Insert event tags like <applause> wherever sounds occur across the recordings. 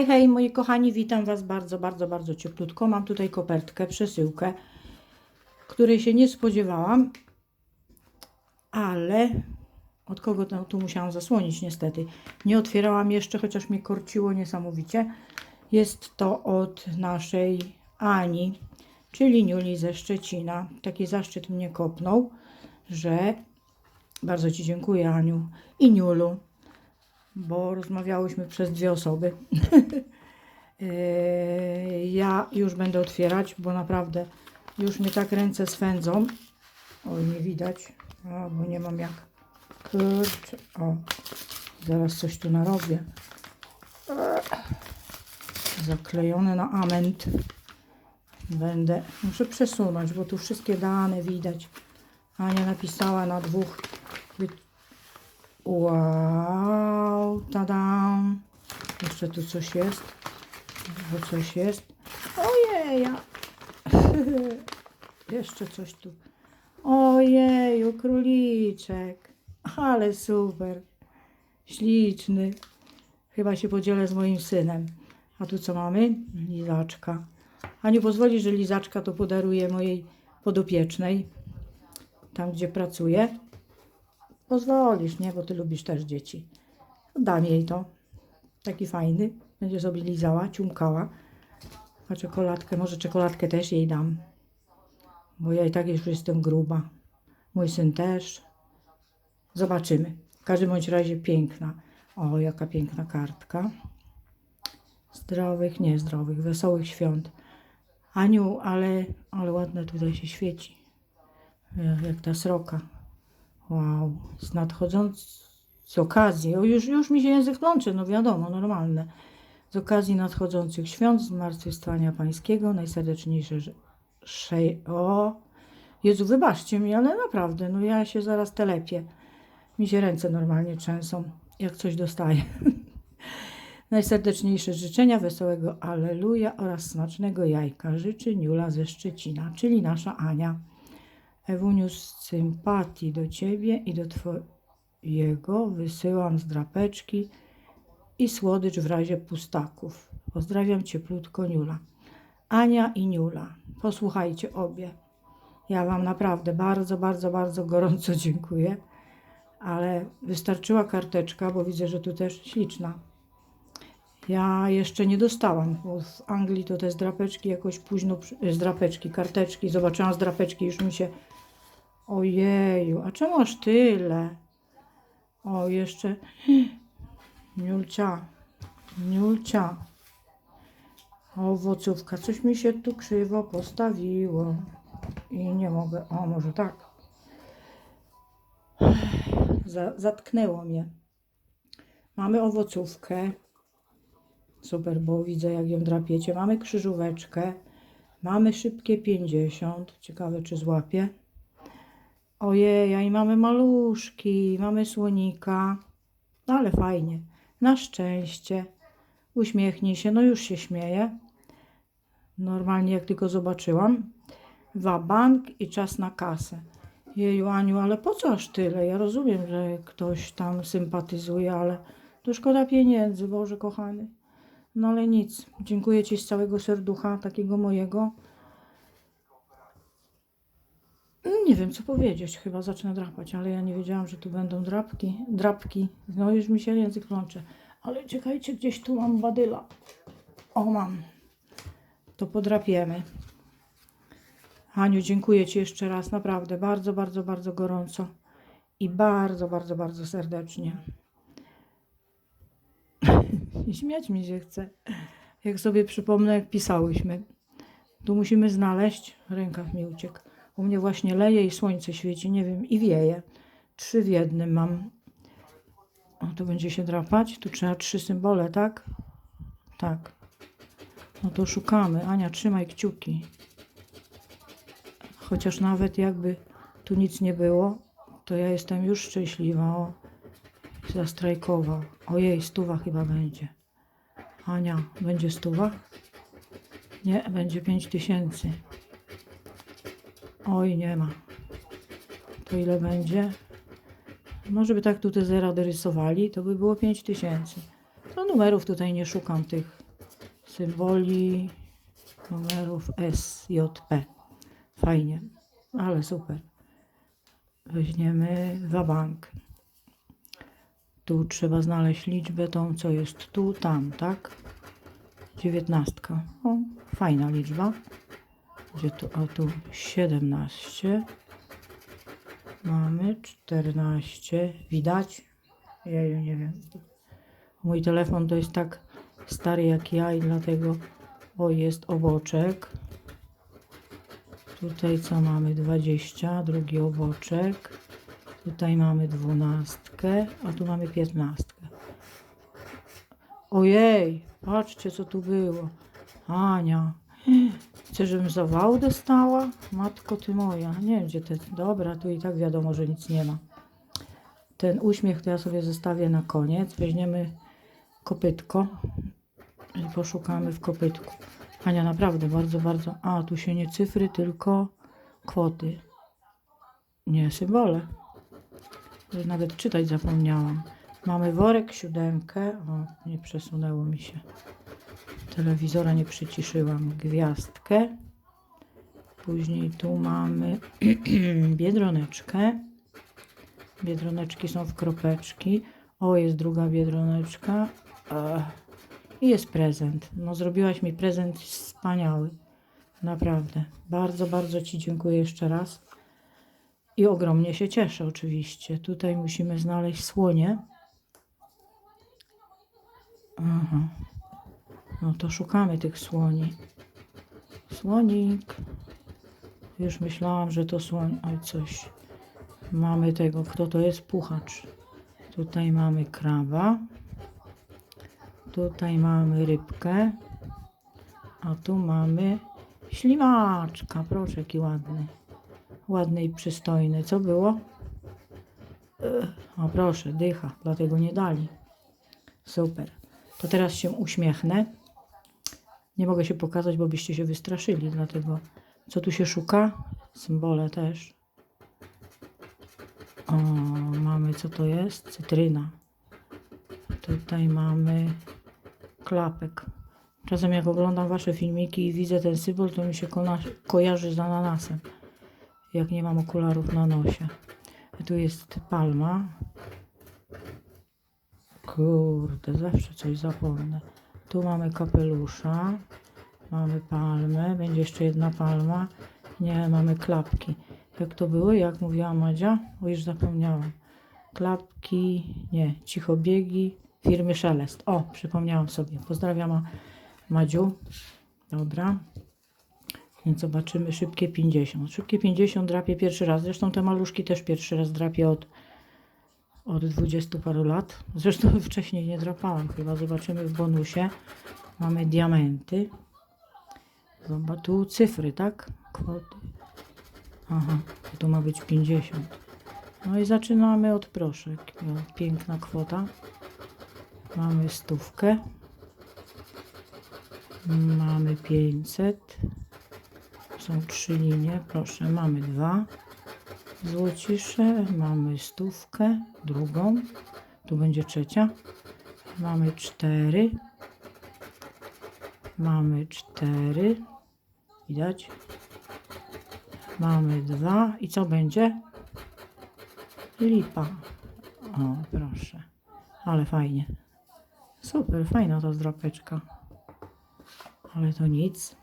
Hej, hej, moi kochani, witam Was bardzo, bardzo, bardzo cieplutko. Mam tutaj kopertkę, przesyłkę, której się nie spodziewałam, ale od kogo to, tu musiałam zasłonić niestety. Nie otwierałam jeszcze, chociaż mnie korciło niesamowicie. Jest to od naszej Ani, czyli Niuli ze Szczecina. Taki zaszczyt mnie kopnął, że bardzo Ci dziękuję Aniu i Niulu, bo rozmawiałyśmy przez dwie osoby. Yy, <laughs> ja już będę otwierać, bo naprawdę już mnie tak ręce swędzą. Oj, nie widać, o, bo nie mam jak. Kurczę, o, zaraz coś tu narobię. Zaklejone na ament. Będę, muszę przesunąć, bo tu wszystkie dane widać. Ania napisała na dwóch. Wow, tadam. Jeszcze tu coś jest. Bo coś jest. Ojeja. <laughs> Jeszcze coś tu. Ojeju, króliczek. Ale super. Śliczny. Chyba się podzielę z moim synem. A tu co mamy? Lizaczka. Aniu, pozwoli, że lizaczka to podaruję mojej podopiecznej. Tam, gdzie pracuję. Pozwolisz, nie? Bo ty lubisz też dzieci. Dam jej to. Taki fajny. Będzie sobie lizała, ciumkała. A czekoladkę, może czekoladkę też jej dam. Bo ja i tak już jestem gruba. Mój syn też. Zobaczymy. W każdym bądź razie piękna. O, jaka piękna kartka. Zdrowych, niezdrowych, wesołych świąt. Aniu, ale, ale ładne tutaj się świeci. Jak, jak ta sroka. Wow, z nadchodząc z okazji, o już, już mi się język plącze, no wiadomo, normalne. Z okazji nadchodzących świąt Zmartwychwstania Pańskiego, najserdeczniejsze szej... O! Jezu, wybaczcie mi, ale naprawdę, no ja się zaraz telepię. Mi się ręce normalnie trzęsą, jak coś dostaję. <laughs> Najserdeczniejsze życzenia, wesołego Alleluja oraz smacznego jajka życzy Niula ze Szczecina, czyli nasza Ania. Ewuniu, z sympatii do Ciebie i do Twojego wysyłam z drapeczki i słodycz w razie pustaków. Pozdrawiam cieplutko Niula. Ania i Niula, posłuchajcie obie. Ja Wam naprawdę bardzo, bardzo, bardzo gorąco <laughs> dziękuję, ale wystarczyła karteczka, bo widzę, że tu też śliczna. Ja jeszcze nie dostałam, bo w Anglii to te zdrapeczki jakoś późno, przy- z drapeczki, karteczki, zobaczyłam z drapeczki, już mi się, ojeju, a czemu aż tyle? O, jeszcze, Niulcia, Niulcia, owocówka, coś mi się tu krzywo postawiło i nie mogę, o, może tak. Za, zatknęło mnie. Mamy owocówkę. Super, bo widzę jak ją drapiecie. Mamy krzyżóweczkę. Mamy szybkie 50. Ciekawe czy złapię. Ojej, i mamy maluszki. Mamy słonika. No ale fajnie. Na szczęście. Uśmiechnij się. No już się śmieje. Normalnie jak tylko zobaczyłam. Wabank i czas na kasę. Jeju, Aniu, ale po co aż tyle? Ja rozumiem, że ktoś tam sympatyzuje, ale to szkoda pieniędzy, Boże kochany. No ale nic. Dziękuję Ci z całego serducha, takiego mojego. Nie wiem, co powiedzieć. Chyba zacznę drapać, ale ja nie wiedziałam, że tu będą drapki. Drapki. No już mi się język plącze. Ale czekajcie, gdzieś tu mam badyla. O, mam. To podrapiemy. Aniu, dziękuję Ci jeszcze raz, naprawdę bardzo, bardzo, bardzo gorąco i bardzo, bardzo, bardzo serdecznie. <laughs> Śmiać mi się chce, jak sobie przypomnę, jak pisałyśmy. Tu musimy znaleźć, rękaw mi uciekł. U mnie właśnie leje i słońce świeci, nie wiem, i wieje. Trzy w jednym mam. O, tu będzie się drapać, tu trzeba trzy symbole, tak? Tak. No to szukamy. Ania, trzymaj kciuki. Chociaż nawet jakby tu nic nie było, to ja jestem już szczęśliwa. O, zastrajkował. Ojej, stuwa chyba będzie. Ania, będzie stuwa? Nie, będzie pięć tysięcy. Oj, nie ma. To ile będzie? No, żeby tak tu te zera dorysowali, to by było pięć tysięcy. To numerów tutaj nie szukam tych symboli numerów S, J, P. Fajnie, ale super. Weźmiemy wabank. Tu trzeba znaleźć liczbę tą, co jest tu, tam, tak? Dziewiętnastka. O, fajna liczba. Gdzie tu? O, tu 17. Mamy 14. Widać? Ja nie wiem. Mój telefon to jest tak stary jak ja i dlatego o jest oboczek. Tutaj co mamy? 20, drugi oboczek. Tutaj mamy dwunastkę, a tu mamy piętnastkę. Ojej, patrzcie co tu było. Ania, chcę, żebym zawału dostała? Matko ty moja, nie wiem gdzie te... Dobra, tu i tak wiadomo, że nic nie ma. Ten uśmiech to ja sobie zostawię na koniec. Weźmiemy kopytko i poszukamy w kopytku. Ania, naprawdę bardzo, bardzo... A, tu się nie cyfry, tylko kwoty. Nie, symbole. Nawet czytać zapomniałam. Mamy worek, siódemkę. O, nie przesunęło mi się. Telewizora nie przyciszyłam. Gwiazdkę. Później tu mamy <clears throat> biedroneczkę. Biedroneczki są w kropeczki. O, jest druga biedroneczka. Ech. I jest prezent. No, zrobiłaś mi prezent wspaniały. Naprawdę. Bardzo, bardzo Ci dziękuję jeszcze raz. I ogromnie się cieszę, oczywiście. Tutaj musimy znaleźć słonie. Aha. No to szukamy tych słoni. Słonik. Już myślałam, że to słoń. Oj, coś. Mamy tego. Kto to jest? Puchacz. Tutaj mamy kraba. Tutaj mamy rybkę. A tu mamy ślimaczka. Proszę, jaki ładny. Ładny i przystojny. Co było? O proszę, dycha. Dlatego nie dali. Super. To teraz się uśmiechnę. Nie mogę się pokazać, bo byście się wystraszyli. Dlatego co tu się szuka? Symbole też. O, mamy co to jest? Cytryna. Tutaj mamy klapek. Czasem jak oglądam wasze filmiki i widzę ten symbol, to mi się kojarzy z ananasem. Jak nie mam okularów na nosie. Tu jest palma. Kurde, zawsze coś zapomnę. Tu mamy kapelusza. Mamy palmę. Będzie jeszcze jedna palma. Nie, mamy klapki. Jak to było? Jak mówiła Madzia? O, już zapomniałam. Klapki, nie, cichobiegi firmy Szelest. O, przypomniałam sobie. Pozdrawiam Ma- Madziu. Dobra. Więc zobaczymy szybkie 50. Szybkie 50 drapię pierwszy raz. Zresztą te maluszki też pierwszy raz drapię od, od 20 paru lat. Zresztą <laughs> wcześniej nie drapałam chyba. Zobaczymy w bonusie. Mamy diamenty. Zobacz, tu cyfry, tak? Kwoty. Aha, tu ma być 50. No i zaczynamy od proszek. O, piękna kwota. Mamy stówkę. Mamy 500. Są trzy linie. Proszę, mamy dwa złocisze. Mamy stówkę, drugą. Tu będzie trzecia. Mamy cztery. Mamy cztery. Widać? Mamy dwa. I co będzie? Lipa. O, proszę. Ale fajnie. Super, fajna ta zdrapeczka. Ale to nic.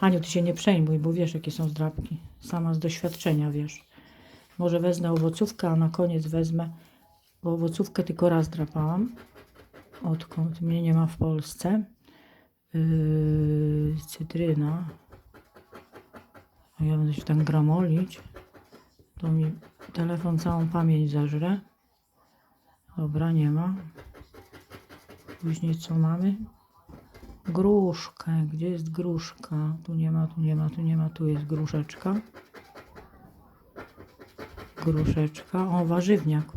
Aniu, ty się nie przejmuj, bo wiesz, jakie są zdrapki. Sama z doświadczenia wiesz. Może wezmę owocówkę, a na koniec wezmę, bo owocówkę tylko raz drapałam. Odkąd mnie nie ma w Polsce. Yy, cytryna. A ja będę się tam gramolić. To mi telefon całą pamięć zażre. Dobra, nie ma. Później co mamy? Gruszkę. Gdzie jest gruszka? Tu nie ma, tu nie ma, tu nie ma. Tu jest gruszeczka. Gruszeczka. O, warzywniak.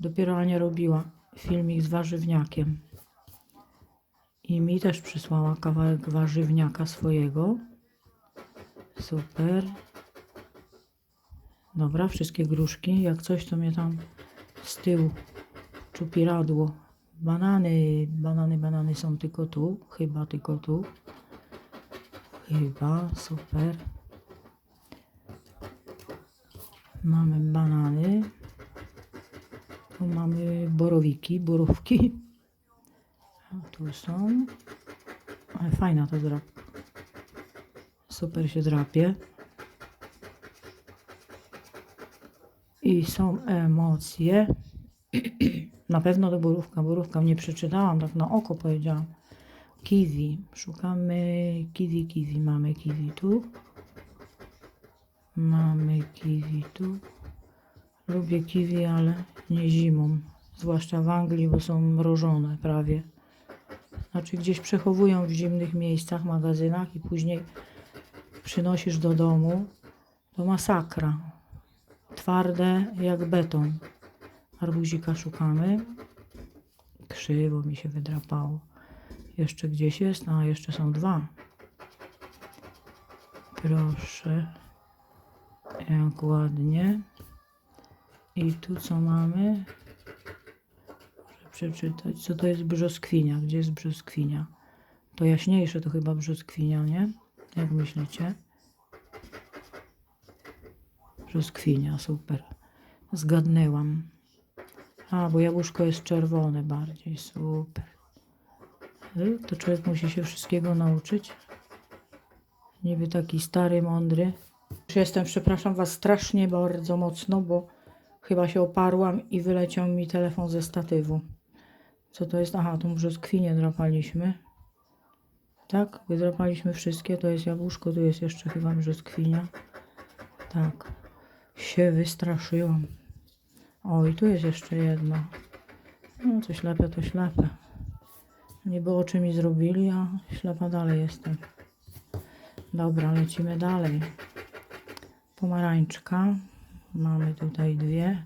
Dopiero Ania robiła filmik z warzywniakiem. I mi też przysłała kawałek warzywniaka swojego. Super. Dobra, wszystkie gruszki. Jak coś, to mnie tam z tyłu czupiradło Banany, banany, banany są tylko tu. Chyba tylko tu. Chyba, super. Mamy banany. Tu mamy borowiki, borówki. A tu są. Ale fajna to drapka. Super się drapie. I są emocje. Na pewno to borówka. Borówka nie przeczytałam, tak na oko powiedziałam. Kiwi. Szukamy kiwi, kiwi. Mamy kiwi tu. Mamy kiwi tu. Lubię kiwi, ale nie zimą. Zwłaszcza w Anglii, bo są mrożone prawie. Znaczy gdzieś przechowują w zimnych miejscach, magazynach i później przynosisz do domu. To masakra. Twarde jak beton. Arbuzika szukamy. Krzywo mi się wydrapało. Jeszcze gdzieś jest, a jeszcze są dwa. Proszę. Jak ładnie. I tu co mamy? Muszę przeczytać. Co to jest brzoskwinia? Gdzie jest brzoskwinia? To jaśniejsze to chyba brzoskwinia, nie? Jak myślicie? Brzoskwinia, super. Zgadnęłam. A, bo jabłuszko jest czerwone bardziej, super. To człowiek musi się wszystkiego nauczyć. Niby taki stary, mądry. Jestem, przepraszam Was strasznie bardzo mocno, bo chyba się oparłam i wyleciał mi telefon ze statywu. Co to jest? Aha, tą brzoskwinię drapaliśmy. Tak, wydrapaliśmy wszystkie. To jest jabłuszko, tu jest jeszcze chyba brzoskwinia. Tak, się wystraszyłam. O, i tu jest jeszcze jedno. No, co ślepe, to ślepe. Niby oczy mi zrobili, a ślepa dalej jestem. Dobra, lecimy dalej. Pomarańczka. Mamy tutaj dwie.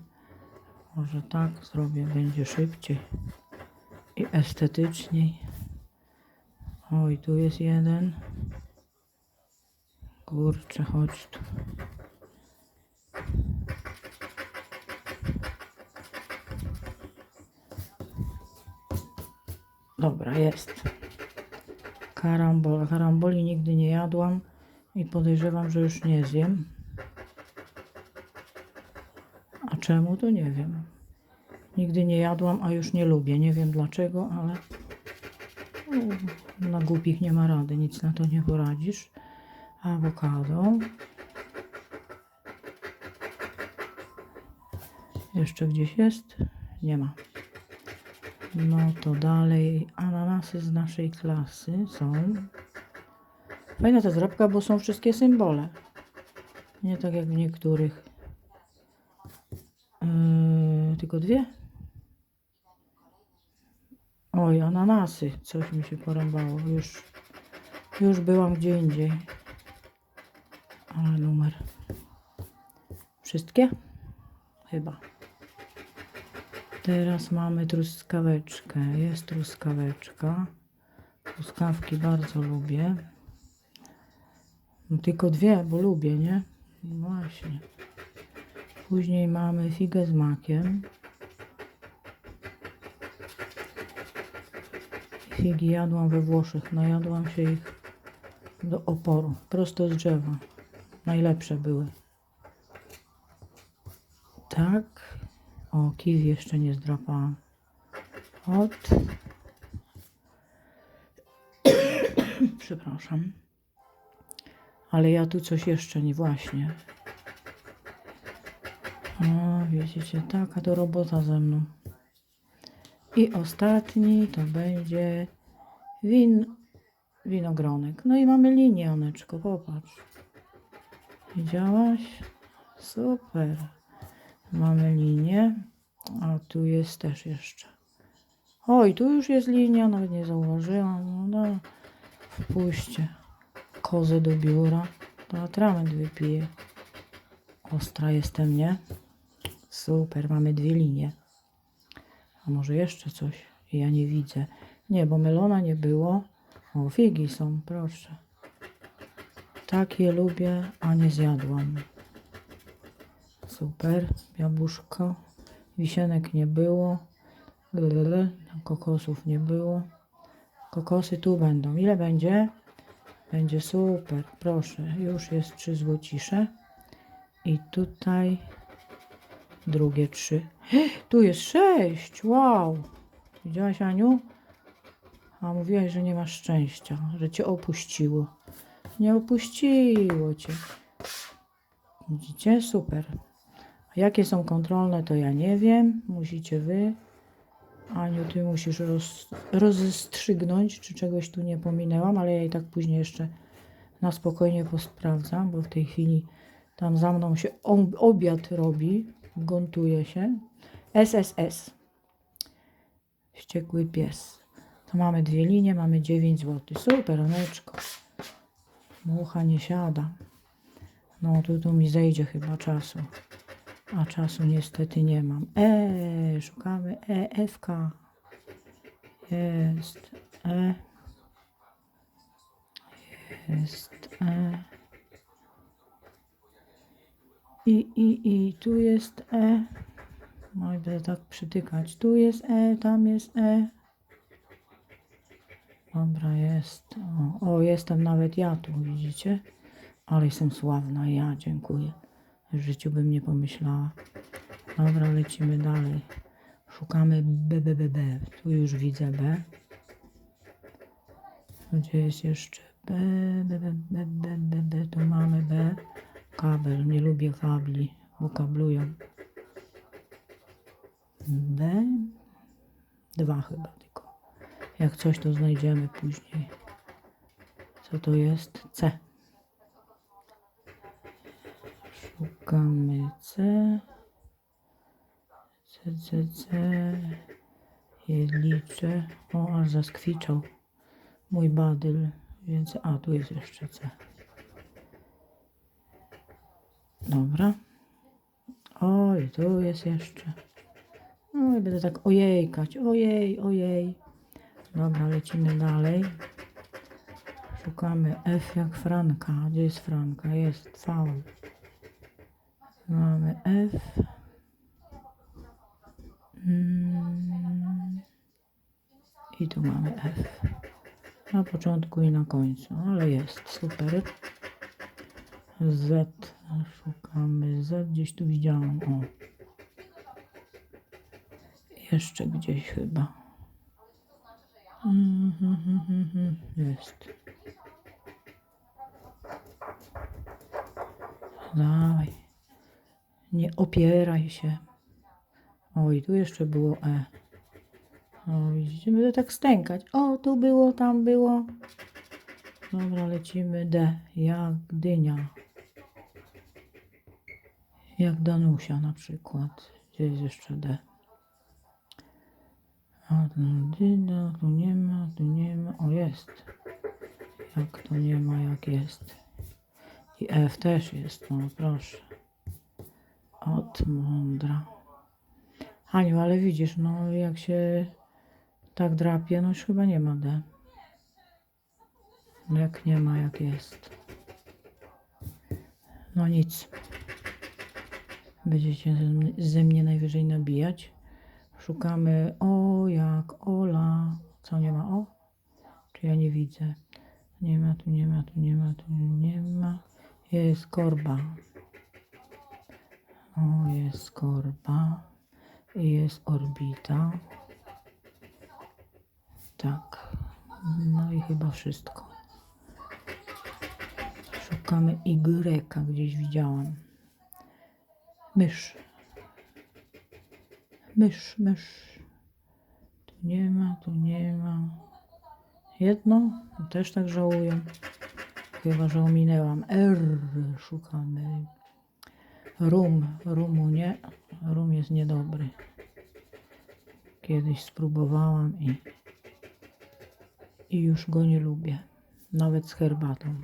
Może tak zrobię, będzie szybciej i estetyczniej. Oj, tu jest jeden. Kurczę, chodź tu. Dobra, jest. Karambola. Karamboli nigdy nie jadłam i podejrzewam, że już nie zjem. A czemu, to nie wiem. Nigdy nie jadłam, a już nie lubię. Nie wiem dlaczego, ale no, na głupich nie ma rady. Nic na to nie poradzisz. Awokado. Jeszcze gdzieś jest? Nie ma. No to dalej. Ananasy z naszej klasy są. Fajna ta zrabka, bo są wszystkie symbole. Nie tak jak w niektórych. Yy, tylko dwie? Oj, ananasy. Coś mi się porąbało. Już, już byłam gdzie indziej. Ale numer. Wszystkie? Chyba. Teraz mamy truskaweczkę. Jest truskaweczka. Truskawki bardzo lubię. Tylko dwie, bo lubię, nie? Właśnie. Później mamy figę z makiem. Figi jadłam we Włoszech. Najadłam się ich do oporu. Prosto z drzewa. Najlepsze były. Tak. O, kiwi jeszcze nie zdrapałam. Od. <coughs> Przepraszam. Ale ja tu coś jeszcze nie właśnie. O, widzicie, taka to robota ze mną. I ostatni to będzie win, winogronek. No i mamy linię, Oneczko, popatrz. Widziałaś? Super. Mamy linię. A tu jest też jeszcze. Oj, tu już jest linia, nawet nie zauważyłam. No, no. Wpuśćcie kozę do biura. To atrament wypiję. Ostra jestem, nie? Super, mamy dwie linie. A może jeszcze coś? Ja nie widzę. Nie, bo melona nie było. O, figi są, proszę. Takie lubię, a nie zjadłam. Super, jabłuszko. Wisienek nie było. Blablabla. Kokosów nie było. Kokosy tu będą. Ile będzie? Będzie super. Proszę. Już jest trzy złocisze. I tutaj drugie trzy. <gasps> Tu jest sześć. Wow. Widziałaś, Aniu? A mówiłaś, że nie masz szczęścia, że cię opuściło. Nie opuściło cię. Widzicie? Super. A jakie są kontrolne, to ja nie wiem. Musicie wy. Aniu, ty musisz roz, rozstrzygnąć, czy czegoś tu nie pominęłam, ale ja i tak później jeszcze na spokojnie posprawdzam, bo w tej chwili tam za mną się ob- obiad robi, gontuje się. SSS. Wściekły pies. To mamy dwie linie, mamy 9 zł. Super, oneczko. Mucha nie siada. No tu, tu mi zejdzie chyba czasu. A czasu niestety nie mam. E, szukamy E, F, K. Jest E. Jest E. I, i, i tu jest E. No i będę tak przytykać. Tu jest E, tam jest E. Dobra, jest. O, o, jestem nawet ja tu, widzicie? Ale jestem sławna, ja dziękuję. W życiu bym nie pomyślała. Dobra, lecimy dalej. Szukamy B, B, B, B. Tu już widzę B. Gdzie jest jeszcze B, B, B, B, B, B, B. Tu mamy B. Kabel. Nie lubię kabli, bo kablują. B. Dwa chyba tylko. Jak coś, to znajdziemy później. Co to jest? C. Szukamy C. C, C, C. Je liczę. O, aż zaskwiczał mój badyl. Więc, a, tu jest jeszcze C. Dobra. Oj, tu jest jeszcze. No i będę tak ojejkać. Ojej, ojej. Dobra, lecimy dalej. Szukamy F jak Franka. Gdzie jest Franka? Jest V. Mamy F. Mm. I tu mamy F. Na początku i na końcu, ale jest super. Z. Szukamy Z. Gdzieś tu widziałam. O. Jeszcze gdzieś chyba. Mhm. Jest. Dawaj. Nie opieraj się. Oj, tu jeszcze było E. O, widzicie, tak stękać. O, tu było, tam było. Dobra, lecimy D. Jak dynia. Jak Danusia na przykład. Gdzie jest jeszcze D? A tu dyna, tu nie ma, tu nie ma. O, jest. Jak to nie ma, jak jest. I F też jest, no proszę. Od mądra. Aniu, ale widzisz, no jak się tak drapie, no już chyba nie ma D. No Jak nie ma, jak jest. No nic. Będziecie ze mnie, najwyżej nabijać. Szukamy o jak Ola. Co nie ma o? Czy ja nie widzę? Nie ma, tu nie ma, tu nie ma, tu nie ma. Jest korba. O, jest korba. Jest orbita. Tak. No i chyba wszystko. Szukamy Y, gdzieś widziałam. Mysz. Mysz, mysz. Tu nie ma, tu nie ma. Jedno? Też tak żałuję. Chyba, że ominęłam. R szukamy. Rum. Rumu nie. Rum jest niedobry. Kiedyś spróbowałam i, i już go nie lubię. Nawet z herbatą.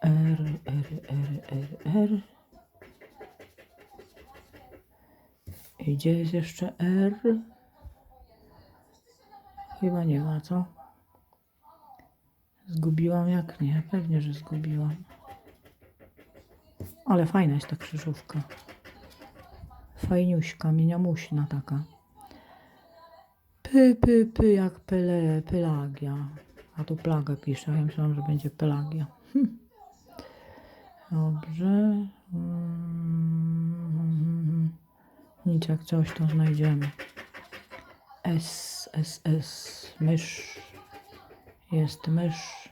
R, R, R, R, R. I gdzie jest jeszcze R? Chyba nie ma, co? Zgubiłam jak nie? Pewnie, że zgubiłam. Ale fajna jest ta krzyżówka. Fajniuśka, mieniamuśna taka. Py, py, py, jak pyle, Pelagia. A tu plagę pisze, ja myślałam, że będzie Pelagia. Hm. Dobrze. Mm, Nic jak coś, to znajdziemy. S, S, S, mysz. Jest mysz.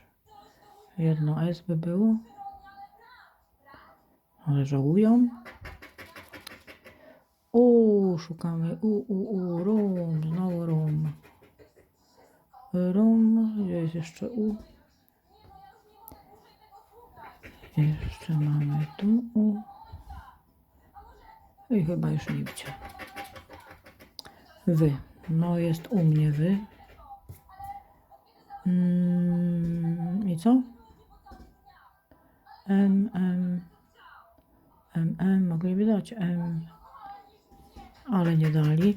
Jedno S by było. Ale żałują. U, szukamy. U, u, u, rum, znowu rum. Rum, gdzie jest jeszcze U? Jeszcze mamy tu U. I chyba już nigdzie. Wy. No jest u mnie wy. Mm, I co? M, M. M, M. Mogliby dać M. Ale nie dali.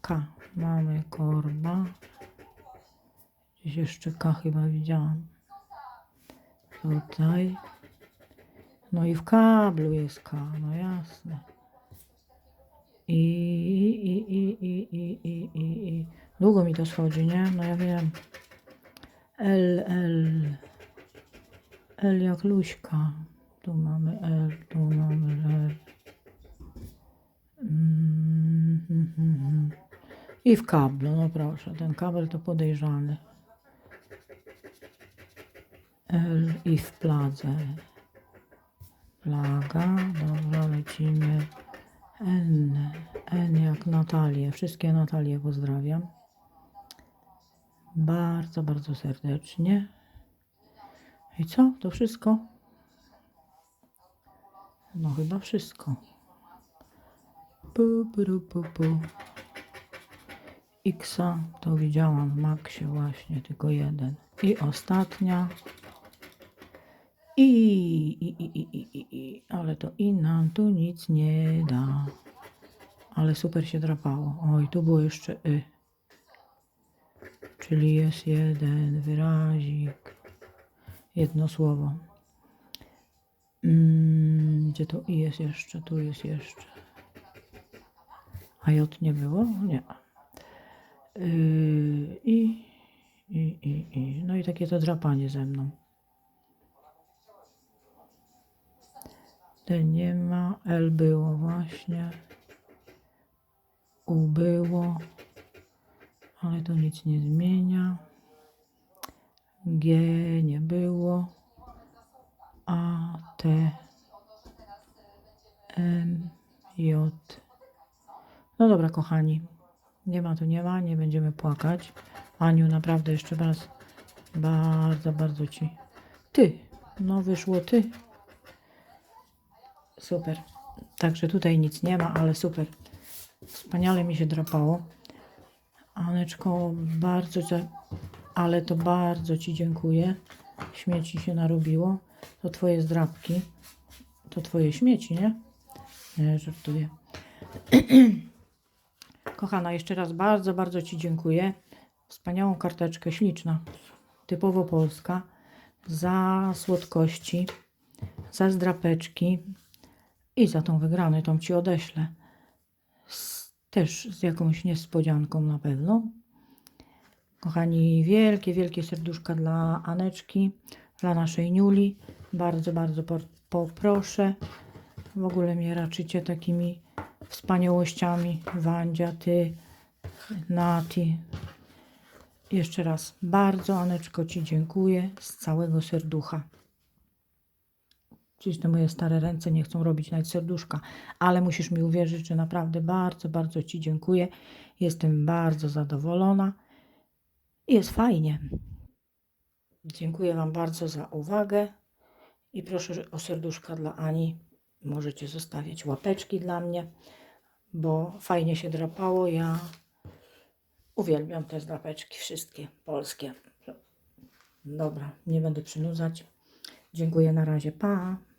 K. Mamy korba. Gdzieś jeszcze K chyba widziałam. Tutaj. No i w kablu jest K, no jasne. I, i, i, i, i, i, i, i. Długo mi to schodzi, nie? No ja wiem. L, L. L jak Luśka. Tu mamy L, tu mamy L. Mm, mm, mm, mm. I w kablu, no proszę, ten kabel to podejrzany. L i w pladze. Plaga, dobra, lecimy. N, N jak Natalię. Wszystkie Natalie pozdrawiam. Bardzo, bardzo serdecznie. I co? To wszystko? No chyba wszystko. Pu, pu, pu, pu. Xa to widziałam w Maxie właśnie, tylko jeden. I ostatnia. I, i, i, i, i, i, i, ale to i nam tu nic nie da. Ale super się drapało. Oj, tu było jeszcze y. Czyli jest jeden wyrazik. Jedno słowo. Mm, gdzie to i jest jeszcze? Tu jest jeszcze. A J nie było? Nie. Yy, i, i, i, I. No i takie to drapanie ze mną. T nie ma, L było właśnie. U było, ale to nic nie zmienia. G nie było. A, T, M, J. No dobra, kochani. Nie ma to nie ma, nie będziemy płakać. Aniu, naprawdę jeszcze raz bardzo, bardzo Ci. Ty, no wyszło Ty. Super. Także tutaj nic nie ma, ale super. Wspaniale mi się drapało. Aneczko, bardzo, za- ale to bardzo Ci dziękuję. Śmieci się narobiło. To Twoje zdrapki. To Twoje śmieci, nie? Nie, żartuję. <clears throat> Kochana, jeszcze raz bardzo, bardzo Ci dziękuję. Wspaniałą karteczkę, śliczna, typowo polska, za słodkości, za zdrapeczki i za tą wygraną, tą Ci odeślę. Z, też z jakąś niespodzianką na pewno. Kochani, wielkie, wielkie serduszka dla Aneczki, dla naszej Niuli. Bardzo, bardzo po- poproszę. W ogóle mnie raczycie takimi wspaniałościami. Wandzia, ty, Nati. Jeszcze raz bardzo, Aneczko, Ci dziękuję z całego serducha. Gdzieś te moje stare ręce nie chcą robić nawet serduszka, ale musisz mi uwierzyć, że naprawdę bardzo, bardzo Ci dziękuję. Jestem bardzo zadowolona. Jest fajnie. Dziękuję Wam bardzo za uwagę i proszę o serduszka dla Ani. Możecie zostawiać łapeczki dla mnie, bo fajnie się drapało. Ja uwielbiam te drapeczki, wszystkie polskie. Dobra, nie będę przynudzać. Dziękuję na razie. Pa.